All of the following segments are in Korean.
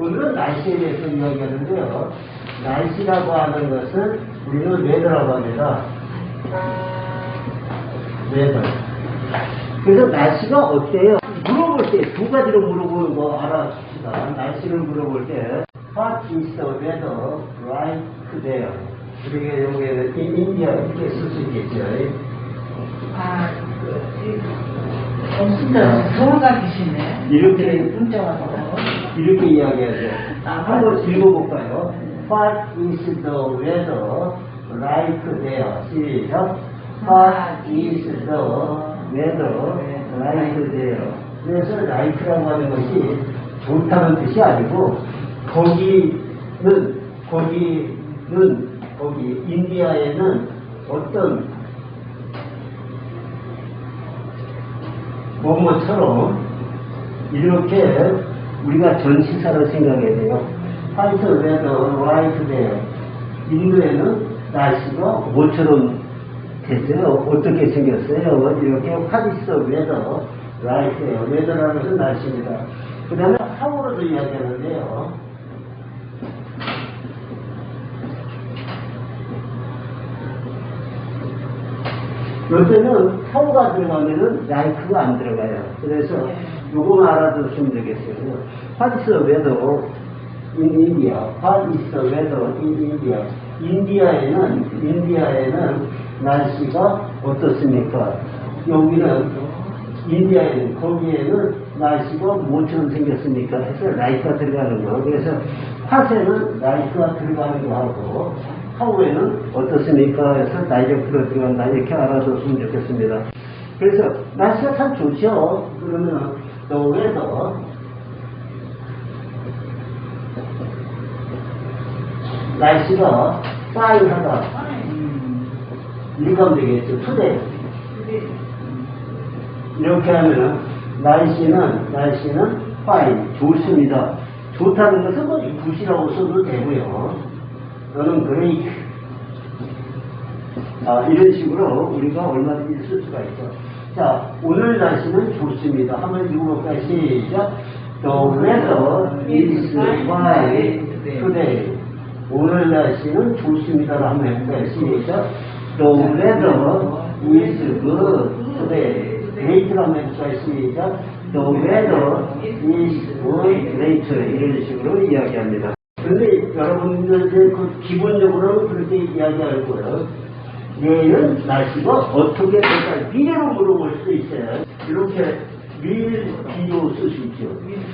오늘은 날씨에 대해서 이야기하는데요. 날씨라고 하는 것은 우리는 웨더라고 합니다. 웨더. 그래서 날씨가 어때요? 물어볼 때 두 가지로 물어보는 거 알아봅시다. 날씨를 물어볼 때 What is the weather right there? 우리가 여기에는 인- 인디아 이렇게 쓸 수 있겠죠. 아, 그, 이, 없습니다. 서울 가 계시네. 이렇게 와서. 이렇게 이야기하죠. 한번 읽어볼까요? What is the weather like there? 시작. What is the weather like there? 그래서 like라고 하는 것이 좋다는 뜻이 아니고 거기는 거기는 거기 인디아에는 어떤 뭐뭐처럼 이렇게 우리가 전시사를 생각해야 돼요. 화이트 웨더 라이트 데요. 인도에는 날씨가 뭐처럼 됐어요? 어떻게 생겼어요? 이렇게 화이트 웨더 라이트예요. 웨더라는 것은 날씨입니다. 그 다음에 하우로도 이야기하는데요. 요새는 하우가 들어가면은 라이크가 안 들어가요. 그래서 요거만 알아두시면 되겠어요. In India? What is the weather in India? 인디아에는 인디아에는 날씨가 어떻습니까? 여기는 인디아에는 거기에는 날씨가 뭐처럼 생겼습니까? 해서 라이크가 들어가는 거. 그래서 화세는 라이크가 들어가는 거 하고 하우에는 어떻습니까? 해서 다이렉트로 들어간다. 이렇게 알아뒀으면 좋겠습니다. 그래서 날씨가 참 좋죠. 그러면 weather 날씨가 파인하다. 이렇게 하면 되겠죠. 투데이. 이렇게 하면은 날씨는 날씨는 파인 좋습니다. 좋다는 것은 뭐 굿이라고 써도 되고요. 또는 그레이트. 아, 이런 식으로 우리가 얼마든지 쓸 수가 있죠. 자, 오늘 날씨는 좋습니다. 한번 읽어볼까요? 시작. The weather is fine today. 오늘 날씨는 좋습니다라고 한번 해볼까요? 시작. The weather is good today. great라고 한번 해볼까요? 시작. The weather is good, great. 이런 식으로 이야기합니다. 근데 여러분들 그 기본적으로는 그렇게 이야기할 거예요. 내일은 날씨가 어떻게 될까? 미래로 물어볼 수 있어요. 이렇게 쓸수 있죠.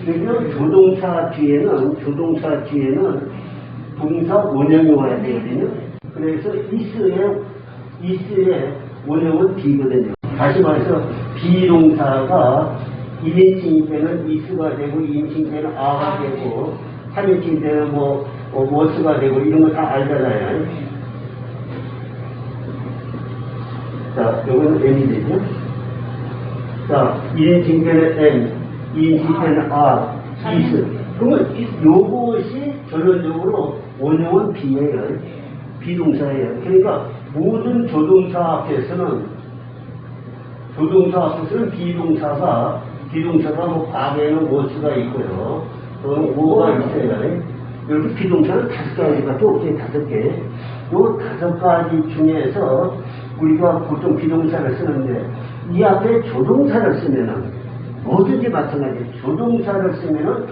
왜냐면 조동사 뒤에는, 조동사 뒤에는 동사 원형이 와야 되거든요. 그래서 이스의, 이스의 원형은 비거든요. 다시 말해서 비동사가 1인칭 때는 이스가 되고 2인칭 때는 아가 되고 3인칭 때는 뭐, 뭐 워스가 되고 이런 거 다 알잖아요. 자, 요거는 M이 되죠? 자, 1인칭 때는 M, 2인칭 때는 R, 이스. 그러면 요것이 결론적으로 원형은 B예요. 비동사예요. 그러니까 모든 조동사 앞에서는 조동사 앞에서는 비동사가 비동사가 뭐 과거에는 워스가 있고요. 또는 뭐가 있어요. 이렇게 비동사는 다섯 가지가 또 없어요. 다섯 개. 요 다섯 가지 중에서 우리가 보통 비동사를 쓰는데 이 앞에 조동사를 쓰면은 뭐든지 마찬가지 조동사를 쓰면은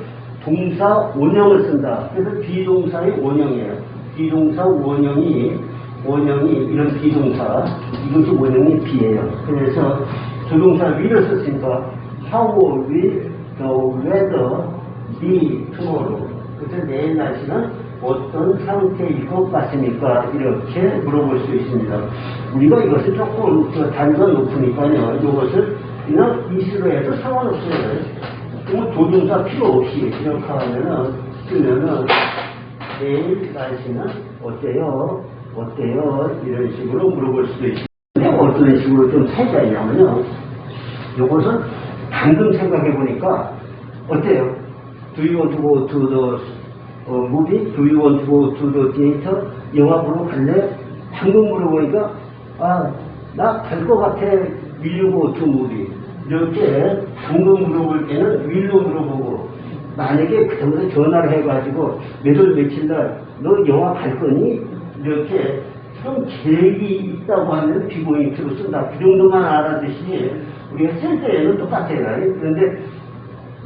동사 원형을 쓴다. 그래서 비동사의 원형이에요. 비동사 원형이 원형이 이런 비동사 이것이 원형이 비예요. 그래서 조동사 위를 썼으니까 How will the weather be tomorrow? 그래서 내일 날씨는 어떤 상태일 것 같습니까? 이렇게 물어볼 수 있습니다. 우리가 이것을 조금 더 단위가 높으니까요. 이것을 그냥 이수로 해도 상관없어요. 그러면 조동사 필요 없이 이렇게 하면은 쓰면은 내일 날씨는 어때요? 어때요? 이런 식으로 물어볼 수도 있습니다. 어떤 식으로 좀 차이가 있냐면요. 이것은 방금 생각해 보니까 어때요? Do you want to go to the 어, movie? Do you want to go to the theater? 영화 보러 갈래? 방금 물어보니까 아, 나 갈 것 같아. Go to movie? 이렇게 방금 물어볼 때는 will로 물어보고 만약에 그때부터 전화를 해가지고 몇월 며칠 날 너 영화 갈 거니? 이렇게 좀 계획이 있다고 하면 비고잉트로 쓴다. 그 정도만 알아두시니 우리가 쓸 때에는 똑같아요. 그런데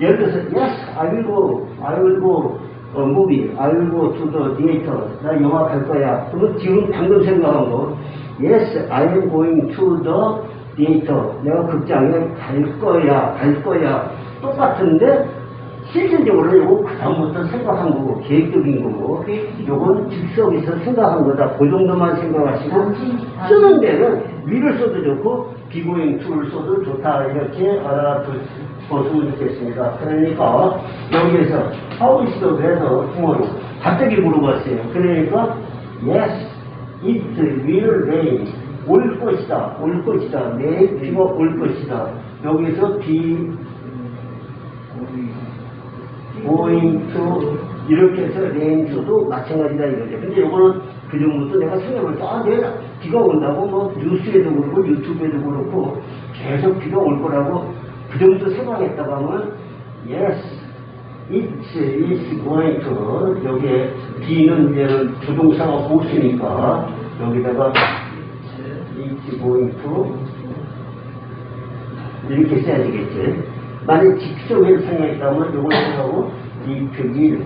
예를 들어서 yes, I will go, I will go 어, movie, I will go to the theater. 나 영화 갈 거야. 그러면 지금 방금 생각한 거 yes, I am going to the theater. 내가 극장에 갈 거야, 갈 거야. 똑같은데 실질적으로 이거 그 다음부터 생각한 거고 계획적인 거고 요건 즉석에서 생각한 거다. 그 정도만 생각하시고 쓰는 데는 위를 써도 좋고 비고잉 툴을 써도 좋다. 이렇게 알아두셨으면 좋겠습니다. 그러니까 여기에서 how is the weather tomorrow? 갑자기 물어봤어요. 그러니까 yes, it will rain. 올 것이다. 올 것이다. 내일 비가 올 것이다. 여기서 비 to 이렇게 해서 레인수도 마찬가지다 이거죠. 근데 이거는 그 정도도 내가 생각을 또, 아, 내가 비가 온다고 뭐 뉴스에도 그렇고 유튜브에도 그렇고 계속 비가 올 거라고 그 정도 생각했다고 하면 yes, it's, it's going to 여기에 비는 이제는 조동사가 보수니까 여기다가 it's going to 이렇게 써야 되겠지. 만약 직접을 생각했다면 이걸 생각하고 이 표기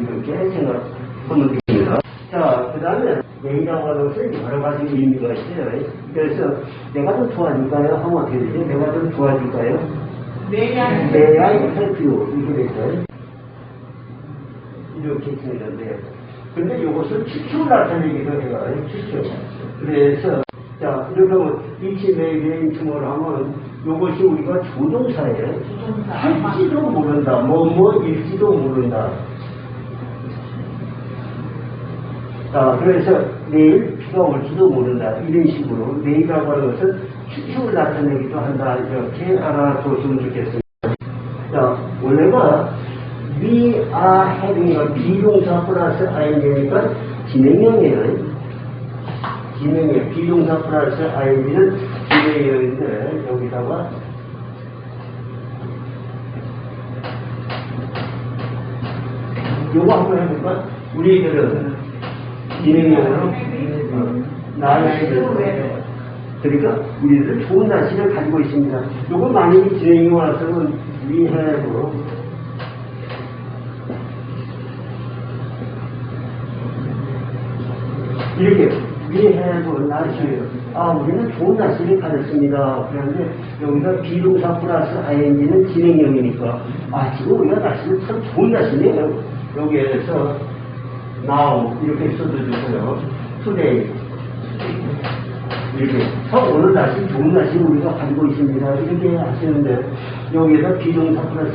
이렇게 생각하면 됩니다. 자, 그 다음에 내이라고 하는 것은 여러 가지 의미가 있어요. 그래서 내가 좀 도와줄까요? 하면 어떻게 되죠? 내가 좀 도와줄까요? 매일 May I help you? 이렇게 되죠. 이렇게 쓰는데 근데 이것을 추측을 나타내기도 해요. 추측. 그래서 자 이렇게 하면 이치 메이베인 투모를 하면 이것이 우리가 조동사예요. 할지도 모른다. 뭐 뭐 일지도 모른다. 자, 그래서 내일 비가 올지도 모른다. 이런 식으로 내일이라고 하는 것은 추측을 나타내기도 한다. 이렇게 알아두시면 좋겠습니다. 자, 원래가 we are having가 비동사 플러스 ing니까 진행형이에요. 진행형, 비동사 플러스 ing는 진행형인데, 여기다가 요거 한번 해볼까? 진행형으로 어, 나의 그러니까 우리들은 좋은 날씨를 가지고 있습니다. 요거 만약에 진행이 와서는 위해로 이렇게 위해로 날씨 아 우리는 좋은 날씨를 가졌습니다. 그런데 여기가 비동사 플러스 ing는 진행형이니까 아 지금 우리가 날씨는 참 좋은 날씨네요. 여기에서 now 이렇게 써도 좋고요. today 이렇게 서 오늘 날씨 좋은 날씨 우리가 가지고 있습니다. 이렇게 하시는데 여기에서 비동사 플러스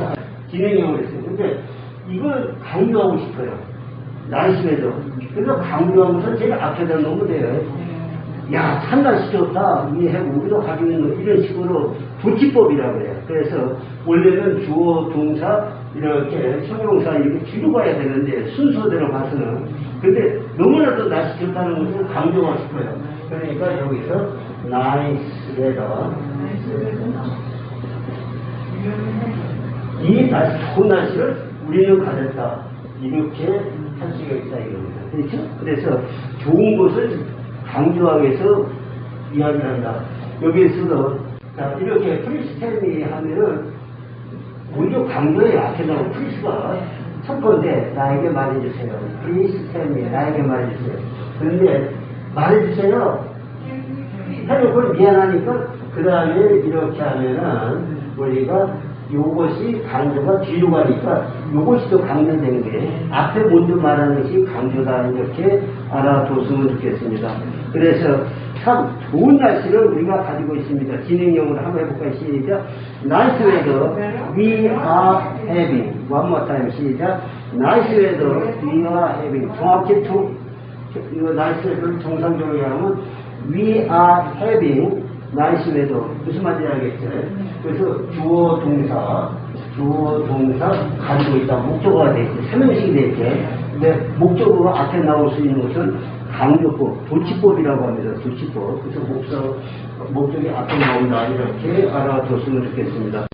진행형을 했어요. 근데 이걸 강조하고 싶어요. 날씨에도. 그래서 강조하면서 제일 앞에다 놓으면 돼요. 야, 참 날씨 좋다. 이해하고 우리도 가지고 있는 이런 식으로 부치법이라고 해요. 그래서 원래는 주어, 동사, 이렇게 형용사 이렇게 뒤로 가야 되는데 순서대로 봐서는 근데 너무나도 날씨 좋다는 것을 강조하고 싶어요. 그러니까 여기서 nice weather 이 날씨, 좋은 날씨를 우리는 가졌다. 이렇게 있다 이겁니다. 그렇죠? 그래서 좋은 것을 강조하기 위해서 이야기를 한다. 여기에서도 자, 이렇게 프리스텔미 하면은 오히려 강조에 앞에다가 프리스가 첫 번째 나에게 말해주세요. 프리스텔미 나에게 말해주세요. 그런데 말해주세요. 해놓고 미안하니까 그 다음에 이렇게 하면은 우리가 요것이 강조가 뒤로 가니까 요것이 또 강조되는 게 앞에 먼저 말하는 것이 강조다 이렇게 알아뒀으면 좋겠습니다. 그래서 참 좋은 날씨를 우리가 가지고 있습니다. 진행형으로 한번 해볼까요? 시작. Nice weather we are having. One more time 시작. Nice weather we are having. 정확히 총, 이거 nice weather를 정상적으로 하면 we are having weather. 무슨 말인지 알겠죠? 그래서 주어 동사, 주어 동사 가지고 있다. 목적어가 돼 있고, 삼형식이 돼 있죠. 근데 목적어가 앞에 나올 수 있는 것은 강조법, 도치법이라고 합니다. 도치법. 그래서 목적, 목적이 앞에 나온다. 이렇게 알아뒀으면 좋겠습니다.